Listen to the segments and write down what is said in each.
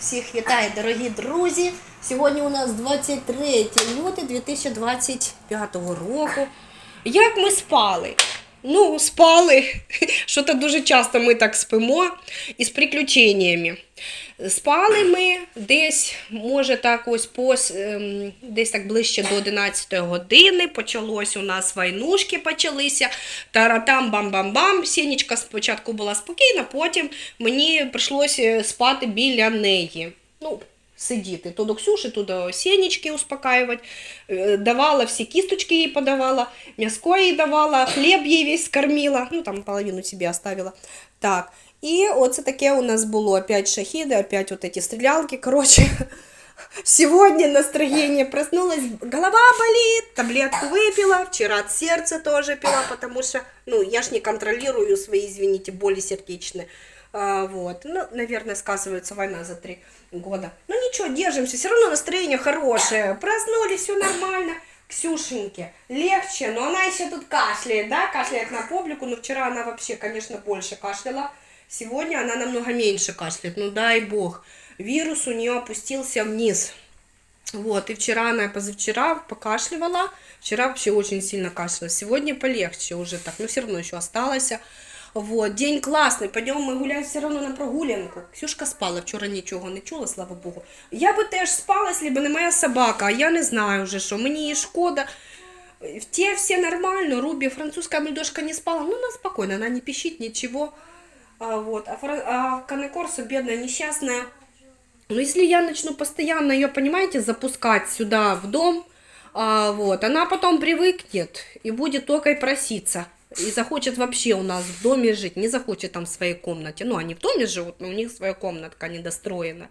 Всіх вітаю, дорогі друзі. Сьогодні у нас 23 лютого 2025 року. Як ми спали? Ну, спали. Що то дуже часто ми так спимо із приключеннями. Спали ми десь, може, так ось пос, ем, десь так ближче до 11 години. Почалось у нас войнушки почалися. Таратам бам-бам-бам. Сінічка спочатку була спокійна, потім мені прийшлося спати біля неї. Ну, сидіти. То до Ксюші, то до Сенечки успокаювати. Е, Давала всі кісточки їй подавала, м'яско їй давала, хліб їй весь кормила. Ну, там половину собі оставила. Так. І оце таке у нас було опять шахіди, опять вот эти стрілялки. Короче, сегодня настроение проснулась, голова болит, таблетку выпила, вчера от сердца тоже пила, потому что, ну, я ж не контролирую свои, извините, боли сердечные. А, вот, ну, наверное, сказывается война за три года. Ну ничего, держимся, все равно настроение хорошее. Проснулись, все нормально. Ксюшеньке легче, но она еще тут кашляет, да, кашляет на публику, но вчера она вообще, конечно, больше кашляла. Сегодня она намного меньше кашляет, ну дай бог. Вирус у нее опустился вниз. Вот, и вчера она, позавчера покашливала. Вчера вообще очень сильно кашляла. Сегодня полегче уже так, но все равно еще осталось. Вот, день классный, пойдем мы гулять все равно на прогулянку. Ксюшка спала, вчора нічого не чула, слава Богу. Я би теж спала, якщо б не моя собака, а я не знаю вже що, мені її шкода. Те все нормально, Руби, французская бульдожка не спала, ну она спокойно, она не пищит, ничего. А, вот, а, фра- а Канекорсу, бедная, несчастная, но если я начну постоянно ее, понимаете, запускать сюда в дом, а, вот, она потом привыкнет и будет только и проситься. И захочет вообще у нас в доме жить, не захочет там в своей комнате. Ну, они в доме живут, но у них своя комнатка недостроена.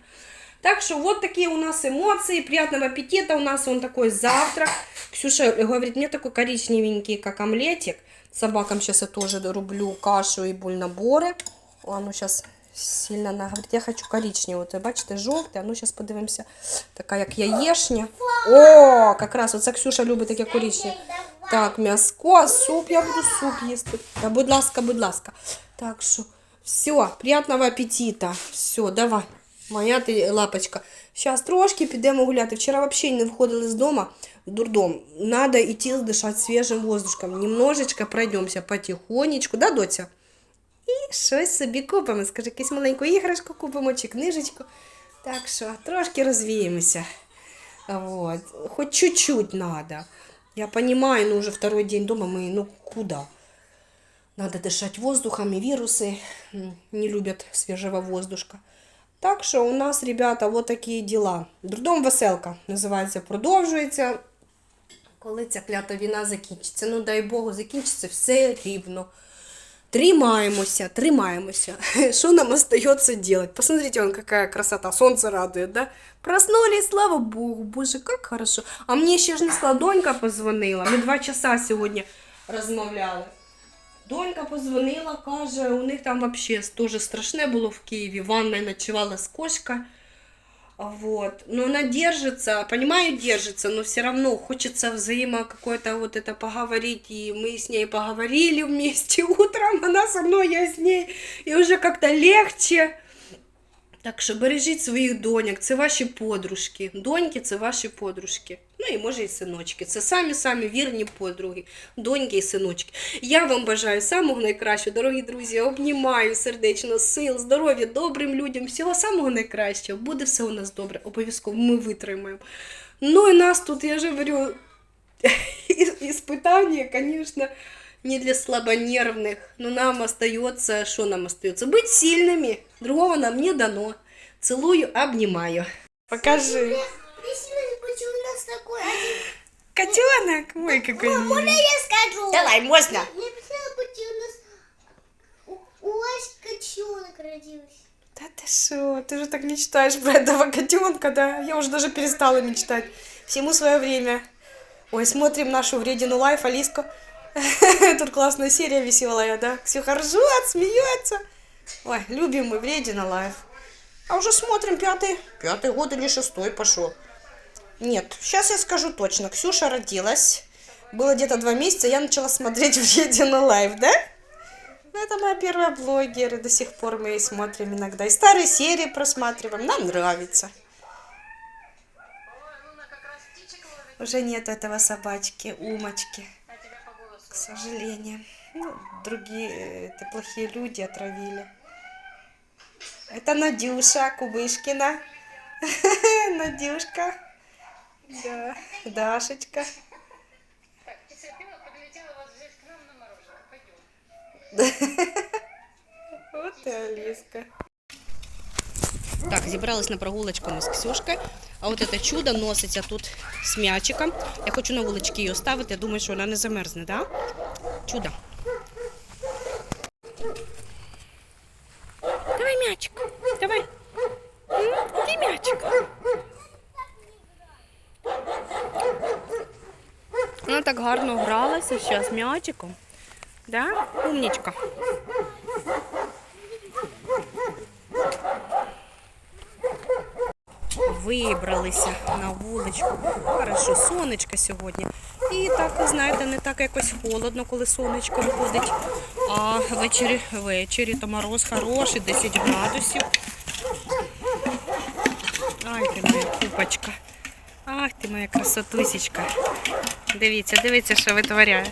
Так что вот такие у нас эмоции, приятного аппетита. У нас он такой завтрак. Ксюша говорит, мне такой коричневенький, как омлетик. Собакам сейчас я тоже рублю кашу и бульнабори. А ну сейчас сильно она говорит, я хочу коричневу. Ти бачите, жовте, а ну зараз подивимося. Така як яєшня. О, якраз оце Ксюша любить таке коричневе. Так, м'яско, суп, я буду суп їсти. Та, будь ласка, будь ласка. Так що, все, приятного аппетита. Все, давай. Моя ти лапочка. Зараз трошки підемо гуляти. Вчора взагалі не виходили з дому. Дурдом. Надо йти дишати свіжим воздушком. Немножечко пройдемося потихонечку. Да, доця? І щось собі купимо. Скажи, якусь маленьку іграшку купимо чи книжечку. Так що трошки розвіємося. Вот. Хоть чуть-чуть надо. Я понимаю, ну уже второй день дома мы, ну куда? Надо дышать воздухом, и вирусы м, не любят свежего воздушка. Так що у нас, ребята, вот такі діла. Дурдом веселка називається, продовжується. Коли ця клята війна закінчиться? Ну дай Богу, закінчиться все рівно. Тримаємося, тримаємося. Що нам остается делать? Посмотрите, вон какая красота, солнце радует, да? Проснулись, слава Богу, боже, как хорошо. А мне ще ж не сказала, донька позвонила. Ми два часа сьогодні розмовляли. Донька позвонила, каже, у них там вообще дуже страшне було в Києві. В ванной ночевала з кошка. Вот. Но она держится, понимаю, держится, но все равно хочется взаимо какое-то вот это поговорить. И мы с ней поговорили вместе утром, она со мной, я с ней. И уже как-то легче. Так що бережіть своїх доньок, це ваші подружки. Доньки це ваші подружки. Ну і може і синочки. Це самі-самі вірні подруги, доньки і синочки. Я вам бажаю самого найкращого, дорогі друзі. Обнімаю сердечно сил, здоров'я, добрим людям, всього самого найкращого. Буде все у нас добре. Обов'язково ми витримаємо. Ну і нас тут, я ж говорю, испытание, конечно, не для слабонервных. Но нам остается, что нам остается? Быть сильными. Другого нам не дано. Целую, обнимаю. Покажи. Будет у нас такой один... Котенок. Ой, какой. Можно я скажу? Давай, можно. Я хотела быть у нас... У, у вас котенок родился. Да ты что, ты же так мечтаешь про этого котенка, да? Я уже даже перестала мечтать. Всему свое время. Ой, смотрим нашу вредину лайф, Алиску. Тут классная серия веселая, да? Ксюха ржет, смеется. Ой, любим мы вредина лайф. А уже смотрим пятый, пятый год или шестой пошел. Нет, сейчас я скажу точно. Ксюша родилась. Было где-то два месяца, я начала смотреть вредина лайф, да? Ну, это моя первая блогер, и до сих пор мы ее смотрим иногда. И старые серии просматриваем, нам нравится. Уже нет этого собачки, умочки, к сожалению. Ну, другие, э, это плохие люди отравили. Это Надюша Кубышкина. Надюшка. Да, Дашечка. Так, вас взять к нам на мороженое. Пойдем. От і Аліска. Так, зібрались на прогулочку ми з Ксюшкою. А от це чудо носиться тут з м'ячиком. Я хочу на вулички її ставити. Я думаю, що вона не замерзне, так? Да? Чудо. Давай м'ячик. Давай. М, Куди м'ячик? Вона так гарно гралася зараз м'ячиком. Да? Умнічка. Вибралися на вуличку. Хорошо, сонечко сьогодні. І так, знаєте, не так якось холодно, коли сонечко виходить. А ввечері, ввечері то мороз хороший, 10 градусів. Ай, ти моя купочка. Ах ти моя красотусечка. Дивіться, дивіться, що витворяє.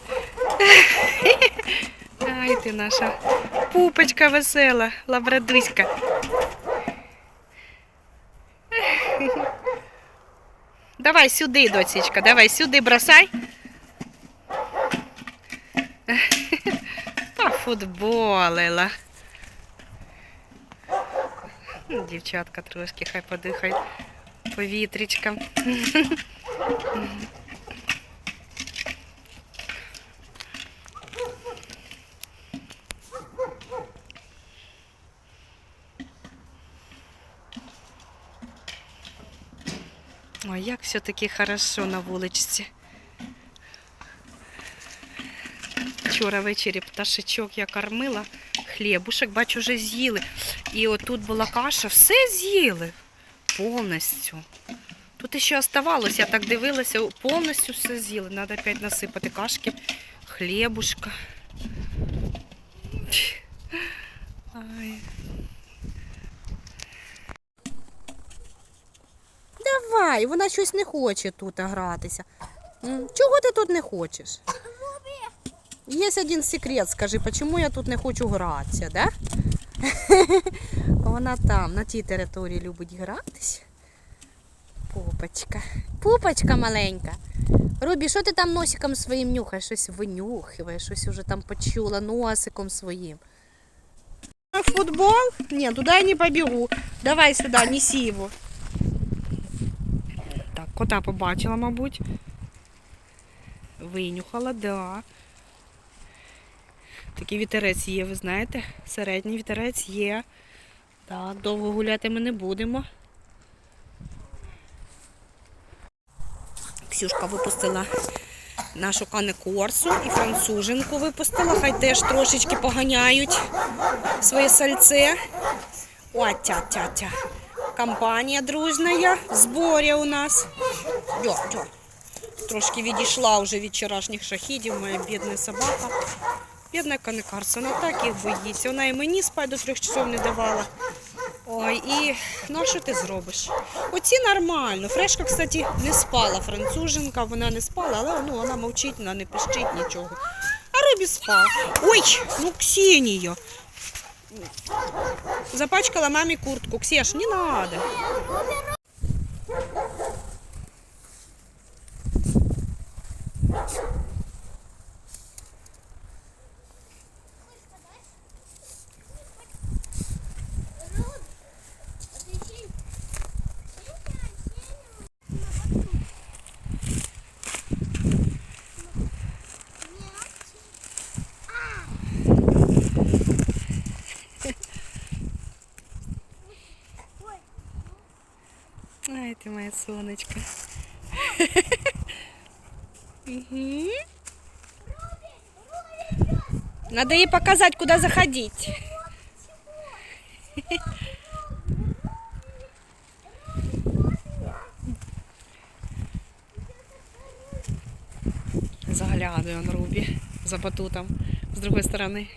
Ай ти наша пупочка весела, лабрадуська. Давай сюди, доцічка, давай сюди бросай. Пофутболила. Дівчатка трошки хай подихають повітрічком. Ой, як все-таки хорошо на вуличці. Вчора ввечері пташечок я кормила, хлібушек, бачу, вже з'їли. І отут була каша, все з'їли повністю. Тут ще оставалось, я так дивилася, повністю все з'їли. Треба опять насипати кашки, хлібушка. Ай. Давай, вона щось не хоче тут гратися. Чого ти тут не хочеш? Є один секрет, скажи, чому я тут не хочу гратися, да? Вона там, на тій території любить гратися. Пупочка. Пупочка маленька. Рубі, що ти там носиком своїм нюхаєш? Щось винюхиваєш, щось уже там почула носиком своїм. Футбол? Ні, туди я не побігу. Давай сюди, неси його. Так, кота побачила, мабуть. Винюхала, да. Такий вітерець є, ви знаєте? Середній вітерець є. Так, довго гуляти ми не будемо. Ксюшка випустила нашу канекорсу і француженку випустила. Хай теж трошечки поганяють своє сальце. О, тя-тя-тя. Компанія дружная. В зборі у нас. Дьо, дьо. Трошки відійшла вже від вчорашніх шахідів, моя бідна собака. Бідна канекарса, вона так їх боїться. Вона і мені спати до трьох часов не давала. Ой, і ну що ти зробиш? Оці нормально. Фрешка, кстати, не спала. Француженка, вона не спала, але ну, вона мовчить, вона не пищить нічого. А Робі спав. Ой, ну Ксенія. Запачкала мамі куртку. Ксеш, не надо. Ай, ти моя сонечка. Надо ей показать, куда заходить. Заглядує он руби за батутом с другой стороны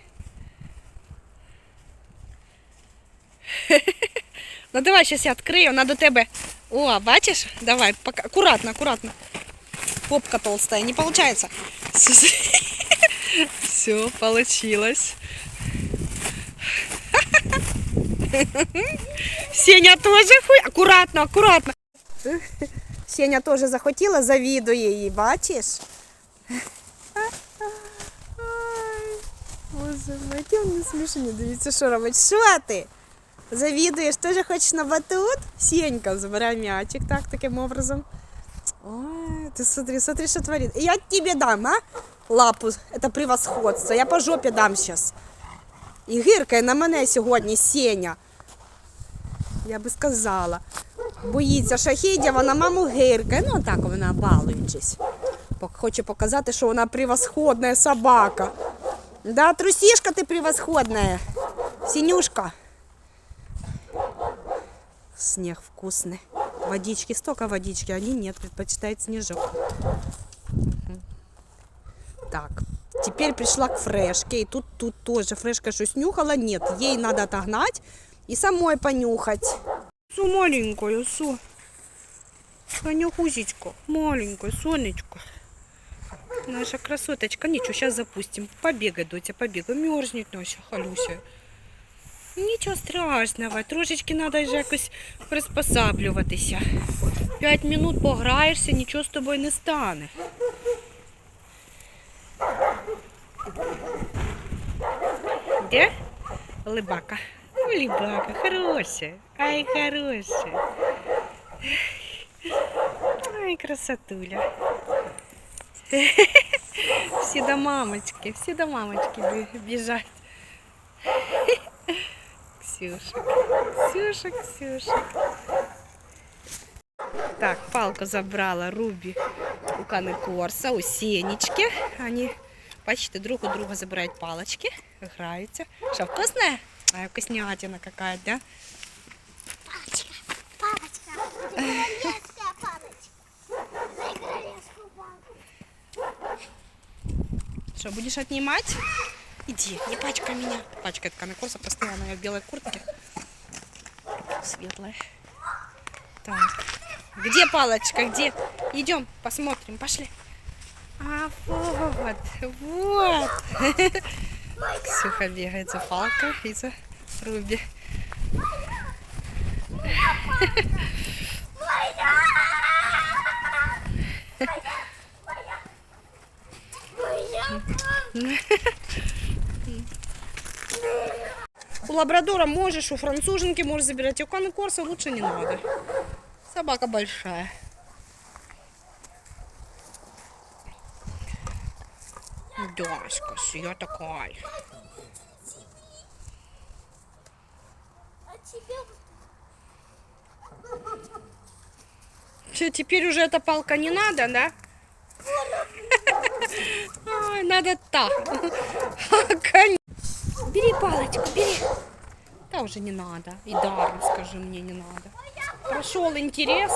Ну давай сейчас я открою вона до тебе. О, бачиш? Давай, пока. аккуратно, аккуратно. Попка толстая, не получается. Все, получилось. Сеня тоже хуй. Аккуратно, аккуратно. Сеня теж захотіла, завідує їй, бачиш? Ой, Боже, мой, які вони смішні, дивіться, що робить. Що ти? Завідуєш, теж хочеш на батут? Сенька, забирай мячик так, таким образом. Ой, ты смотри, смотри, что творит. Я тебе дам, а? Лапу, это превосходство. Я по жопі дам сейчас. І гиркає на мене сьогодні Сеня. Я би сказала. Боїться шахідя, на маму гиркає. Ну, так вона балуючись. Хоче показати, що вона превосходна собака. Да, трусишка ти превосходная. Синюшка. Снег вкусный. Водички, столько водички. Они нет, предпочитают снежок. Так, теперь пришла к фрешке. И тут, тут тоже фрешка что снюхала. Нет, ей надо отогнать и самой понюхать. Су маленькую, су. Конюхузечка, маленькая, сонечко. Наша красоточка. Ничего, сейчас запустим. Побегай, дотя, побегай. Мерзнет наша халюся. Нічого страшного, трошечки треба ж якось приспосаблюватися. П'ять минут пограєшся, нічого з тобою не стане. Де? Либака. Либака, хороша. Ай, хороша. Ай, красотуля. Всі до мамочки, всі до мамочки біжать. Ксюша, Ксюша, Ксюша. Так, палку забрала Рубі у Каны Корса, у Сенечки. Они почти друг у друга забирают палочки, играются. Что, вкусная? А, вкуснятина какая, да? Палочка, палочка. Что, будешь отнимать? Иди, не пачкай меня. Пачкает Каны Корса постоянно, я в белой куртке. Светлая. Так, где палочка, где? Идем, посмотрим, пошли. А вот, вот. Ксюха бегает за палкой и за Руби. У лабрадора можешь, у француженки можешь забирать. У Каны Корса лучше не надо. Собака большая. Дашка, я такая. Че, теперь уже эта палка не надо, да? Надо так. Бери палочку, бери. Да уже не надо. И даром скажи мне не надо. Прошел интерес.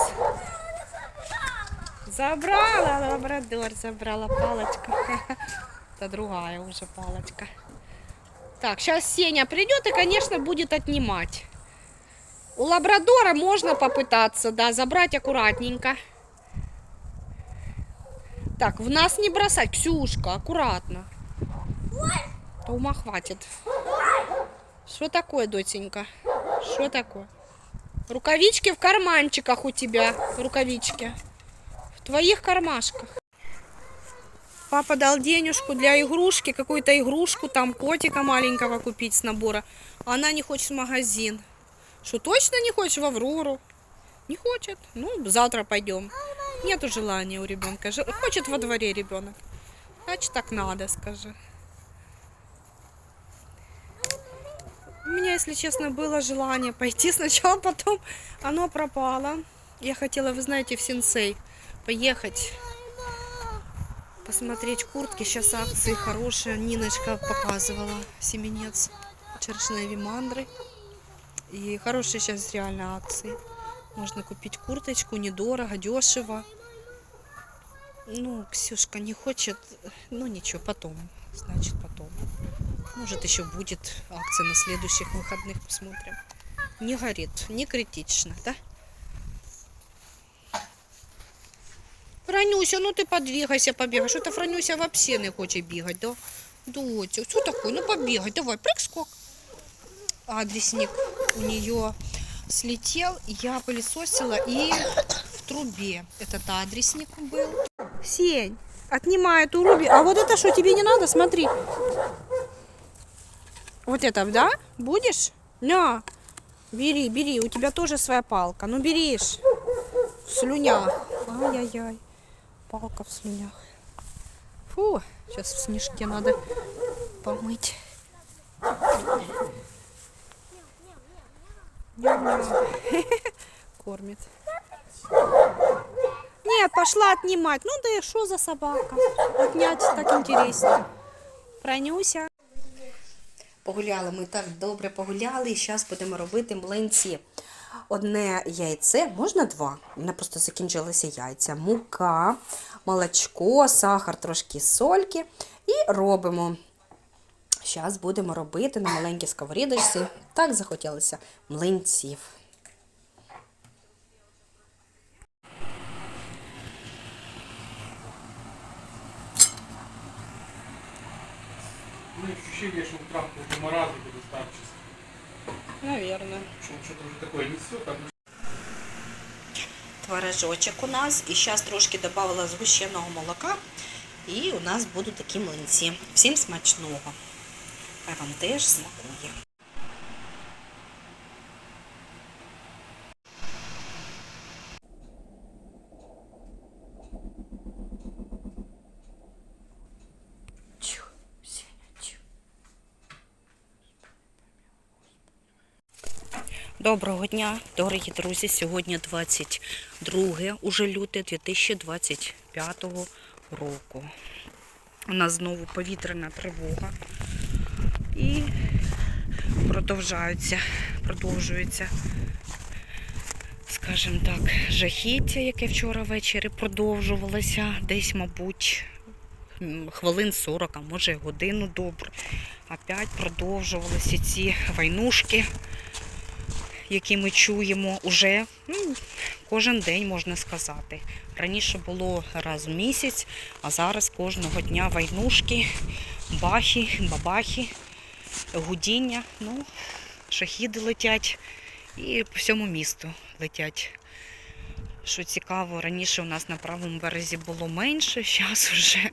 Забрала, лабрадор забрала палочку. Это другая уже палочка. Так, сейчас Сеня придет и, конечно, будет отнимать. У лабрадора можно попытаться, да, забрать аккуратненько. Так, в нас не бросать. Ксюшка, аккуратно. Да ума хватит. Что такое, доченька? Что такое? Рукавички в карманчиках у тебя. Рукавички. В твоих кармашках. Папа дал денежку для игрушки, какую-то игрушку, там котика маленького купить с набора. Она не хочет в магазин. Что, точно не хочешь в Аврору? Не хочет. Ну, завтра пойдем. Нету желания у ребенка. Хочет во дворе ребенок. Значит, так надо, скажи. У меня, если честно, было желание пойти сначала, потом оно пропало. Я хотела, вы знаете, в Сенсей поехать, посмотреть куртки. Сейчас акции хорошие. Ниночка показывала семенец шершневі мандры. И хорошие сейчас реально акции. Можно купить курточку недорого, дешево. Ну, Ксюшка не хочет. Ну, ничего, потом. Значит, потом. Может, еще будет акция на следующих выходных, посмотрим. не горит, не критично, да? Франюся, ну ти подвигайся, побігай. Що то Франюся вообще не хоче бігати, да? Доця, що таке? Ну побігай, давай, прыг-скок. Адресник у нее слетел, я пылесосила и в трубе этот адресник был. Сень, отнимай эту Руби. А вот это что, тебе не надо? Смотри. Вот это, да? Будешь? На, бери, бери, у тебя тоже своя палка. Ну, берешь. В слюнях. Ай-яй-яй. Палка в слюнях. Фу, сейчас в снежке надо помыть. Кормит. Нет, пошла отнимать. Ну да и что за собака? Отнять так интересно. Пронюся. Погуляли ми так добре погуляли, і зараз будемо робити млинці. Одне яйце, можна два. У мене просто закінчилися яйця. Мука, молочко, сахар, трошки сольки. І робимо. Зараз будемо робити на маленькій сковорідочці. Так захотілося млинців. Ну, ощущение, что утром после маразм будет старчество. Наверное. Что что-то уже такое несет, Там... Творожочок у нас. І зараз трошки додала згущеного молока. І у нас будуть такі млинці. Всім смачного. Хай вам теж смакує. Доброго дня, дорогі друзі. Сьогодні 22 уже люте 2025 року. У нас знову повітряна тривога. І продовжується, продовжується, скажімо так, жахіття, яке вчора ввечері продовжувалося. Десь, мабуть, хвилин 40, а може годину добре. Опять продовжувалися ці войнушки які ми чуємо уже ну, кожен день, можна сказати. Раніше було раз в місяць, а зараз кожного дня войнушки, бахи, бабахи, гудіння. Ну, шахіди летять і по всьому місту летять. Що цікаво, раніше у нас на правому березі було менше, зараз вже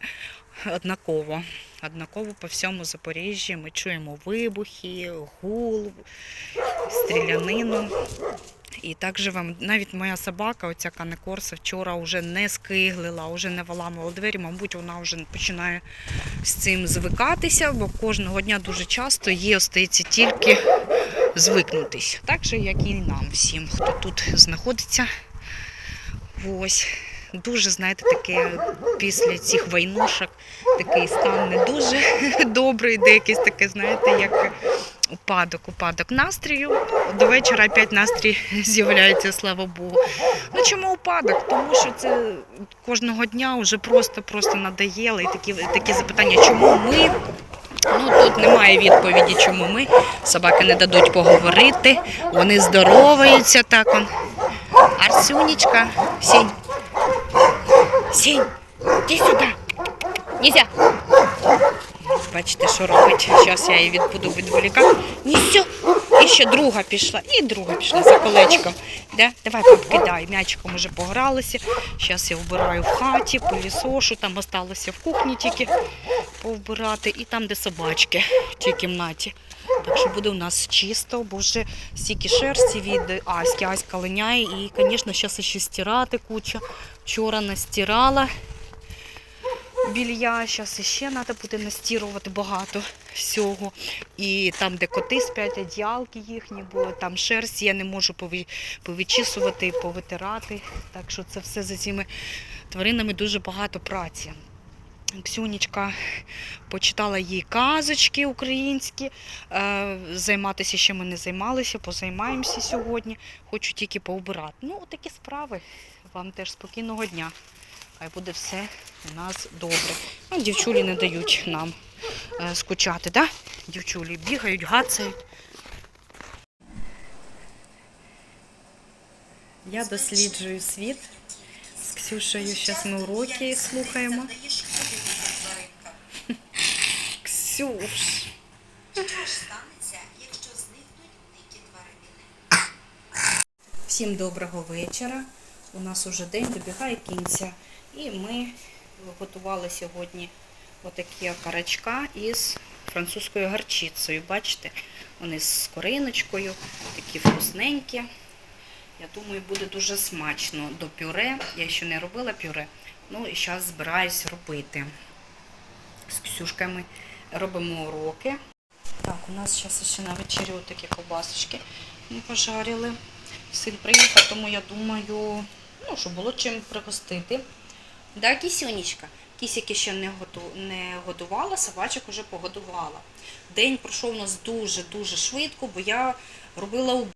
однаково. Однаково по всьому Запоріжжі ми чуємо вибухи, гул, стрілянину. І так живемо. Навіть моя собака, оця канекорса, вчора вже не скиглила, вже не виламувала двері. Мабуть, вона вже починає з цим звикатися, бо кожного дня дуже часто їй остається тільки звикнутись. Так же, як і нам всім, хто тут знаходиться. Ось. Дуже, знаєте, таке після цих войнушок такий стан не дуже добрий, де якийсь таке, знаєте, як упадок, упадок настрію. До вечора опять настрій з'являється, слава Богу. Ну чому упадок? Тому що це кожного дня вже просто-просто надоело. І такі, такі запитання, чому ми? Ну тут немає відповіді, чому ми. Собаки не дадуть поговорити, вони здороваються так. Он. Арсюнечка, сінь. Сінь, іди сюди. Нельзя. Бачите, що робить. Зараз я її буду відволікати. Все. І ще друга пішла. І друга пішла за колечком. Да? Давай покидай. М'ячиком уже погралися. Зараз я вбираю в хаті, пилісошу. Там осталося в кухні тільки повбирати. І там, де собачки в тій кімнаті. Так що буде у нас чисто, бо вже стільки шерсті від Аськи. Аська линяє. І, звісно, зараз ще стирати куча. Вчора настирала білья. Зараз ще треба буде настірувати багато всього. І там, де коти сплять, одіялки їхні були, там шерсть, я не можу повичісувати, повитирати. Так що це все за цими тваринами дуже багато праці. Ксюнечка почитала їй казочки українські. Е, Займатися ще ми не займалися, позаймаємося сьогодні. Хочу тільки поубирати. Ну, такі справи. Вам теж спокійного дня. Хай буде все у нас добре. Ну, дівчулі не дають нам е, скучати, да? Дівчулі бігають, гацають. Я досліджую світ. З Ксюшею зараз ми уроки слухаємо. Ксюш. Всім доброго вечора. У нас уже день добігає кінця. І ми готували сьогодні отакі окарачка із французькою гарчицею. Бачите, вони з кориночкою, такі вкусненькі. Я думаю, буде дуже смачно до пюре. Я ще не робила пюре. Ну і зараз збираюсь робити. З Ксюшками робимо уроки. Так, у нас зараз ще на вечерю такі ковбасочки ми пожарили. Син приїхав, тому я думаю, ну, щоб було чим пригостити. Да, кісюнечка. Кісіки ще не, готу... не годувала, собачок уже погодувала. День пройшов у нас дуже-дуже швидко, бо я робила